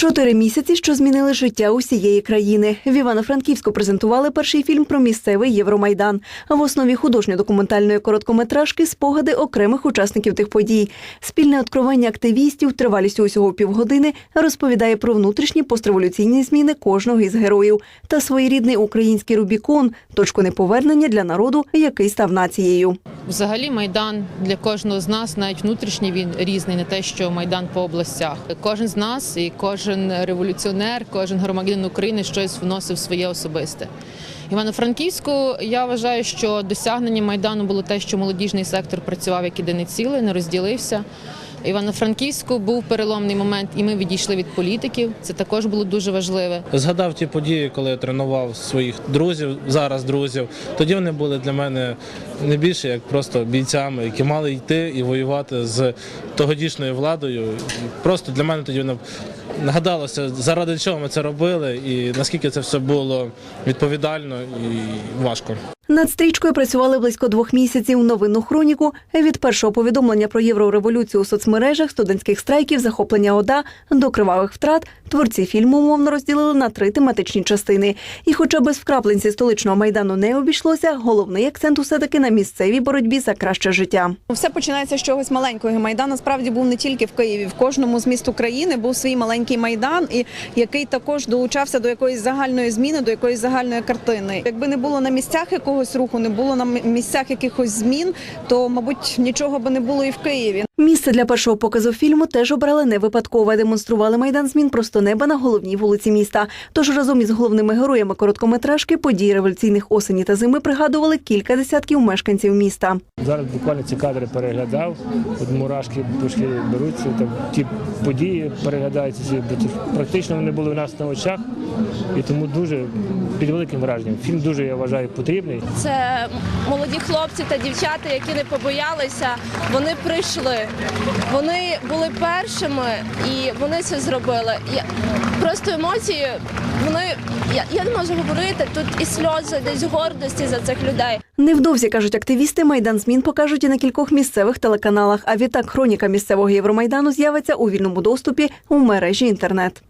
Чотири місяці, що змінили життя усієї країни. В Івано-Франківську презентували перший фільм про місцевий Євромайдан. В основі художньо-документальної короткометражки спогади окремих учасників тих подій. Спільне откровення активістів тривалістю усього півгодини розповідає про внутрішні постреволюційні зміни кожного із героїв та своєрідний український Рубікон, точку неповернення для народу, який став нацією. Взагалі, майдан для кожного з нас, навіть внутрішній він різний, не те, що майдан по областях. Кожен з нас і кожен революціонер, кожен громадянин України щось вносив своє особисте. Івано-Франківську я вважаю, що досягнення майдану було те, що молодіжний сектор працював як єдине ціле, не розділився. Івано-Франківську був переломний момент, і ми відійшли від політиків. Це також було дуже важливе. Згадав ті події, коли я тренував своїх друзів, зараз друзів. Тоді вони були для мене не більше як просто бійцями, які мали йти і воювати з тогодішньою владою. Просто для мене тоді воно нагадалося, заради чого ми це робили, і наскільки це все було відповідально і важко. Над стрічкою працювали близько двох місяців. Новинну хроніку від першого повідомлення про єврореволюцію у соцмережах, студентських страйків, захоплення ОДА до кривавих втрат. Творці фільму умовно розділили на три тематичні частини. І, хоча без вкрапленці столичного майдану не обійшлося, головний акцент усе таки на місцевій боротьбі за краще життя. Все починається з чогось маленького. Майдан насправді був не тільки в Києві. В кожному з міст України був свій маленький майдан, і який також долучався до якоїсь загальної зміни, до якоїсь загальної картини. Якби не було на місцях якогось руху, не було на місцях якихось змін, то мабуть нічого би не було і в Києві. Місце для першого показу фільму теж обрали не випадково. Демонстрували майдан змін просто неба на головній вулиці міста. Тож разом із головними героями короткометражки події революційних осені та зими пригадували кілька десятків мешканців міста. Зараз буквально ці кадри переглядав, от мурашки трошки беруться, там ті події переглядаються, бо практично вони були у нас на очах, і тому дуже під великим враженням. Фільм дуже я вважаю потрібний. Це молоді хлопці та дівчата, які не побоялися. Вони прийшли. Вони були першими і вони це зробили. Я просто емоції. Вони я, я не можу говорити. Тут і сльози, десь гордості за цих людей. Невдовзі кажуть активісти, майдан змін покажуть і на кількох місцевих телеканалах. А відтак хроніка місцевого Євромайдану з'явиться у вільному доступі у мережі інтернет.